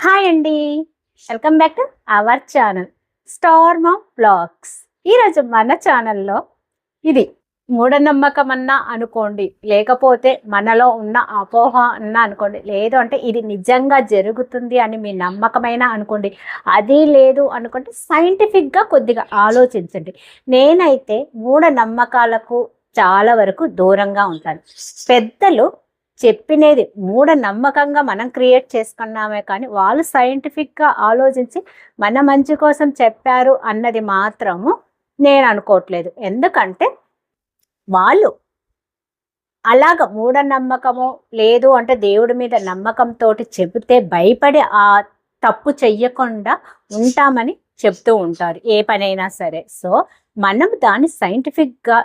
Hi అండి. Welcome back to our channel Star Maa blogs. ఈరోజు మన ఛానల్లో ఇది మూఢనమ్మకం అన్నా అనుకోండి లేకపోతే మనలో ఉన్న అపోహ అన్నా అనుకోండి లేదు అంటే ఇది నిజంగా జరుగుతుంది అని మీ నమ్మకమైనా అనుకోండి అది లేదు అనుకుంటే సైంటిఫిక్గా కొద్దిగా ఆలోచించండి. నేనైతే మూఢనమ్మకాలకు చాలా వరకు దూరంగా ఉంటాను. పెద్దలు చెప్పినది మూఢ నమ్మకంగా మనం క్రియేట్ చేసుకున్నామే కానీ వాళ్ళు సైంటిఫిక్గా ఆలోచించి మన మంచి కోసం చెప్పారు అన్నది మాత్రము నేను అనుకోవట్లేదు. ఎందుకంటే వాళ్ళు అలాగ మూఢనమ్మకము లేదు అంటే దేవుడి మీద నమ్మకంతో చెబితే భయపడి ఆ తప్పు చెయ్యకుండా ఉంటామని చెప్తూ ఉంటారు ఏ పనైనా సరే. సో మనం దాన్ని సైంటిఫిక్గా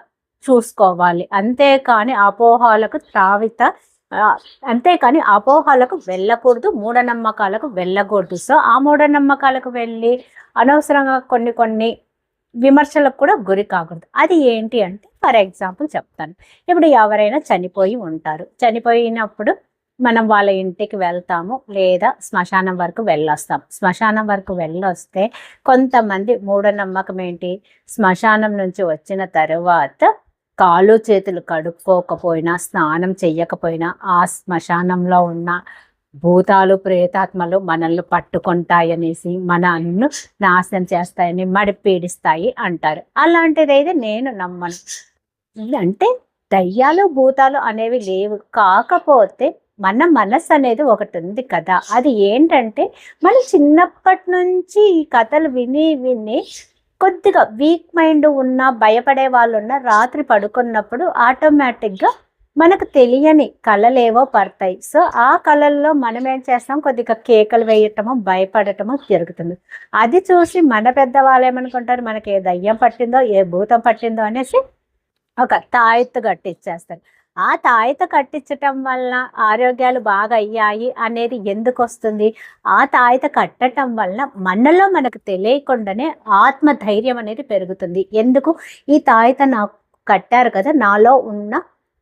చూసుకోవాలి. అంతేకాని అపోహాలకు త్రావిత అంతేకాని అపోహలకు వెళ్ళకూడదు మూఢనమ్మకాలకు వెళ్ళకూడదు. సో ఆ మూఢనమ్మకాలకు వెళ్ళి అనవసరంగా కొన్ని కొన్ని విమర్శలకు కూడా గురి కాకూడదు. అది ఏంటి అంటే ఫర్ ఎగ్జాంపుల్ చెప్తాను. ఇప్పుడు ఎవరైనా చనిపోయి ఉంటారు. చనిపోయినప్పుడు మనం వాళ్ళ ఇంటికి వెళ్తాము లేదా శ్మశానం వరకు వెళ్ళొస్తాం. శ్మశానం వరకు వెళ్ళొస్తే కొంతమంది మూఢనమ్మకం ఏంటి? శ్మశానం నుంచి వచ్చిన తర్వాత కాళ్ళు చేతులు కడుక్కోకపోయినా స్నానం చెయ్యకపోయినా ఆ శ్మశానంలో ఉన్న భూతాలు ప్రేతాత్మలు మనల్ని పట్టుకుంటాయనేసి మనల్ని నాశనం చేస్తాయని మడి పీడిస్తాయి అంటారు. అలాంటిదైతే నేను నమ్మను. అంటే దయ్యాలు భూతాలు అనేవి లేవు. కాకపోతే మన మనసు అనేది ఒకటి ఉంది కదా. అది ఏంటంటే మనం చిన్నప్పటి నుంచి ఈ కథలు విని విని కొద్దిగా వీక్ మైండ్ ఉన్న భయపడే వాళ్ళు ఉన్న రాత్రి పడుకున్నప్పుడు ఆటోమేటిక్గా మనకు తెలియని కళలేవో పడతాయి. సో ఆ కళల్లో మనం ఏం చేస్తాం? కొద్దిగా కేకలు వేయటము భయపడటము జరుగుతుంది. అది చూసి మన పెద్దవాళ్ళు ఏమనుకుంటారు? మనకి ఏ దయ్యం పట్టిందో ఏ భూతం పట్టిందో అనేసి ఒక తాయెత్తు కట్టిచ్చేస్తారు. ఆ తాయత కట్టించటం వల్ల ఆరోగ్యాలు బాగా అయ్యాయి అనేది ఎందుకు వస్తుంది ఆ తాయత కట్టడం వల్ల మనలో మనకు తెలియకుండానే ఆత్మధైర్యం అనేది పెరుగుతుంది. ఎందుకు? ఈ తాయత నాకు కట్టారు కదా నాలో ఉన్న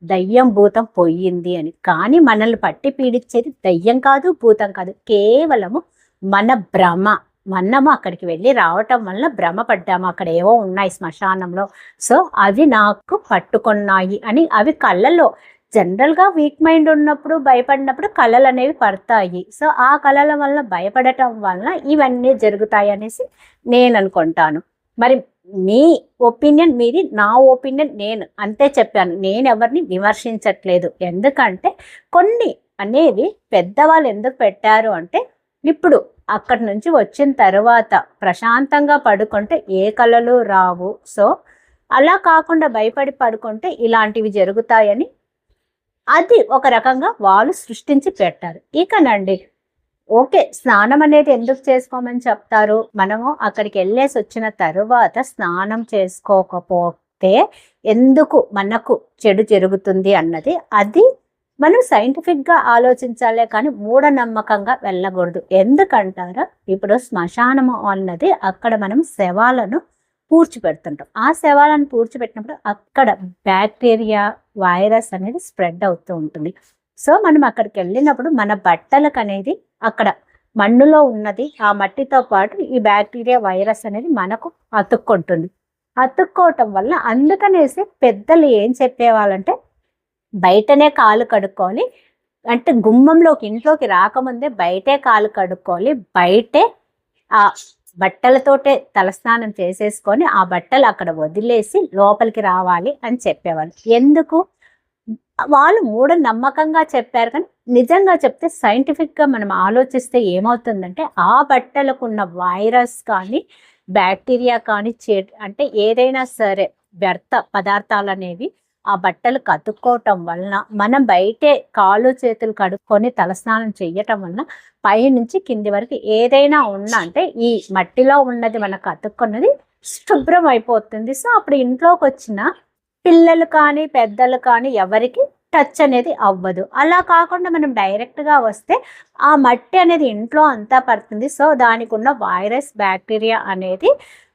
దయ్యం భూతం పోయింది అని. కానీ మనల్ని పట్టి పీడించేది దయ్యం కాదు భూతం కాదు. కేవలము మన భ్రమ. మన్నము అక్కడికి వెళ్ళి రావటం వల్ల భ్రమపడ్డాము. అక్కడ ఏవో ఉన్నాయి శ్మశానంలో. సో అవి నాకు పట్టుకున్నాయి అని అవి కళ్ళలో జనరల్గా వీక్ మైండ్ ఉన్నప్పుడు భయపడినప్పుడు కళలు అనేవి పడతాయి. సో ఆ కళల వల్ల భయపడటం వల్ల ఇవన్నీ జరుగుతాయి అనేసి నేను అనుకుంటాను. మరి మీ ఒపీనియన్ మీది నా ఒపీనియన్ నేను అంతే చెప్పాను. నేను ఎవరిని విమర్శించట్లేదు. ఎందుకంటే కొన్ని అనేవి పెద్దవాళ్ళు ఎందుకు పెట్టారు అంటే ఇప్పుడు అక్కడి నుంచి వచ్చిన తర్వాత ప్రశాంతంగా పడుకుంటే ఏ కళలు రావు. సో అలా కాకుండా భయపడి పడుకుంటే ఇలాంటివి జరుగుతాయని అది ఒక రకంగా వాళ్ళు సృష్టించి పెట్టారు. ఇకనండి ఓకే స్నానం అనేది ఎందుకు చేసుకోమని చెప్తారు? మనము అక్కడికి వెళ్ళేసి వచ్చిన తర్వాత స్నానం చేసుకోకపోతే ఎందుకు మనకు చెడు జరుగుతుంది అన్నది అది మనం సైంటిఫిక్గా ఆలోచించాలే కానీ మూఢనమ్మకంగా వెళ్ళకూడదు. ఎందుకంటారా? ఇప్పుడు శ్మశానము అన్నది అక్కడ మనం శవాలను పూడ్చిపెడుతుంటాం. ఆ శవాలను పూడ్చిపెట్టినప్పుడు అక్కడ బ్యాక్టీరియా వైరస్ అనేది స్ప్రెడ్ అవుతూ ఉంటుంది. సో మనం అక్కడికి వెళ్ళినప్పుడు మన బట్టలకు అనేది అక్కడ మన్నులో ఉన్నది ఆ మట్టితో పాటు ఈ బ్యాక్టీరియా వైరస్ అనేది మనకు అతుక్కుంటుంది. అతుక్కోవటం వల్ల అందుకనేసి పెద్దలు ఏం చెప్పేవాళ్ళంటే బయటనే కాలు కడుక్కోవాలి. అంటే గుమ్మంలోకి ఇంట్లోకి రాకముందే బయటే కాలు కడుక్కోవాలి. బయటే ఆ బట్టలతోటే తలస్నానం చేసేసుకొని ఆ బట్టలు అక్కడ వదిలేసి లోపలికి రావాలి అని చెప్పేవాళ్ళు. ఎందుకు? వాళ్ళు మూఢ నమ్మకంగా చెప్పారు కానీ నిజంగా చెప్తే సైంటిఫిక్గా మనం ఆలోచిస్తే ఏమవుతుందంటే ఆ బట్టలకు ఉన్న వైరస్ కానీ బ్యాక్టీరియా కానీ చే అంటే ఏదైనా సరే వ్యర్థ పదార్థాలు అనేవి ఆ బట్టలు కతుక్కోవటం వలన మనం బయటే కాళ్ళు చేతులు కడుక్కొని తలస్నానం చేయటం వలన పైనుంచి కింది వరకు ఏదైనా ఉన్నా అంటే ఈ మట్టిలో ఉన్నది మనకు కతుక్కున్నది శుభ్రం అయిపోతుంది. సో అప్పుడు ఇంట్లోకి వచ్చిన పిల్లలు కానీ పెద్దలు కానీ ఎవరికి టచ్ అనేది అవ్వదు. అలా కాకుండా మనం డైరెక్ట్గా వస్తే ఆ మట్టి అనేది ఇంట్లో అంతా పడుతుంది. సో దానికి ఉన్న వైరస్ బ్యాక్టీరియా అనేది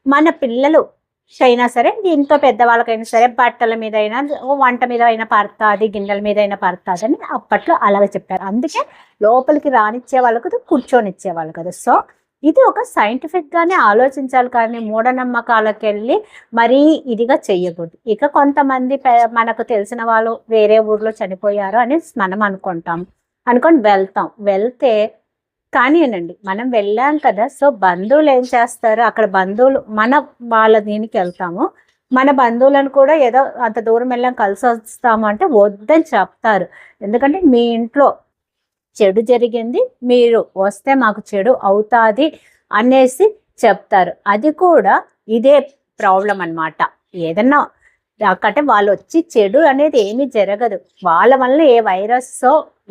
మన పిల్లలు అయినా సరే దీంతో పెద్దవాళ్ళకైనా సరే బట్టల మీద అయినా వంట మీద అయినా పడుతుంది గిన్నెల మీద అయినా పడుతుంది అని అప్పట్లో అలాగే చెప్పారు. అందుకే లోపలికి రానిచ్చే వాళ్ళు కదా కూర్చొనిచ్చే వాళ్ళు కదా. సో ఇది ఒక సైంటిఫిక్ గానే ఆలోచించాలి కానీ మూఢనమ్మకాలకు వెళ్ళి మరీ ఇదిగా చెయ్యకూడదు. ఇక కొంతమంది మనకు తెలిసిన వాళ్ళు వేరే ఊర్లో చనిపోయారు అని మనం అనుకుంటాం. అనుకొని వెళ్తాం. వెళ్తే కానీనండి మనం వెళ్ళాం కదా సో బంధువులు ఏం చేస్తారు? అక్కడ బంధువులు మన వాళ్ళ దీనికి వెళ్తాము. మన బంధువులను కూడా ఏదో అంత దూరం వెళ్ళాం కలిసి వస్తాము అంటే వద్దని చెప్తారు. ఎందుకంటే మీ ఇంట్లో చెడు జరిగింది మీరు వస్తే మాకు చెడు అవుతుంది అనేసి చెప్తారు. అది కూడా ఇదే ప్రాబ్లం అన్నమాట. ఏదన్నా అంటే వాళ్ళు వచ్చి చెడు అనేది ఏమీ జరగదు. వాళ్ళ వల్ల ఏ వైరస్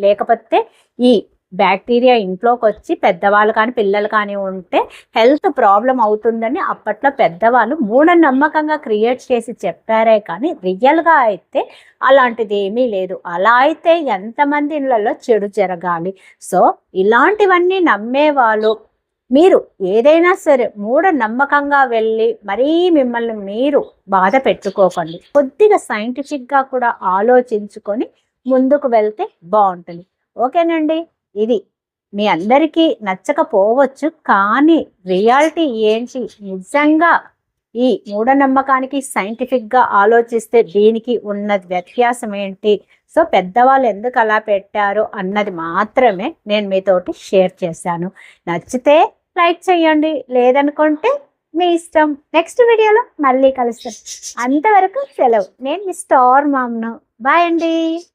లేకపోతే ఈ బ్యాక్టీరియా ఇంట్లోకి వచ్చి పెద్దవాళ్ళు కానీ పిల్లలు కానీ ఉంటే హెల్త్ ప్రాబ్లం అవుతుందని అప్పట్లో పెద్దవాళ్ళు మూఢనమ్మకంగా క్రియేట్ చేసి చెప్పారే కానీ రియల్గా అయితే అలాంటిది ఏమీ లేదు. అలా అయితే ఎంతమంది ఇళ్ళలో చెడు జరగాలి. సో ఇలాంటివన్నీ నమ్మేవాళ్ళు మీరు ఏదైనా సరే మూఢ నమ్మకంగా వెళ్ళి మరీ మిమ్మల్ని మీరు బాధ పెట్టుకోకండి. కొద్దిగా సైంటిఫిక్గా కూడా ఆలోచించుకొని ముందుకు వెళ్తే బాగుంటుంది. ఓకేనండి? ఇది మీ అందరికీ నచ్చకపోవచ్చు కానీ రియాలిటీ ఏంటి? నిజంగా ఈ మూఢనమ్మకానికి సైంటిఫిక్గా ఆలోచిస్తే దీనికి ఉన్న వ్యత్యాసం ఏంటి? సో పెద్దవాళ్ళు ఎందుకు అలా పెట్టారు అన్నది మాత్రమే నేను మీతోటి షేర్ చేశాను. నచ్చితే లైక్ చేయండి లేదనుకుంటే మీ ఇష్టం. నెక్స్ట్ వీడియోలో మళ్ళీ కలుస్తాను అంతవరకు సెలవు. నేను మీ స్టార్ మామ్ను. బాయ్ అండి.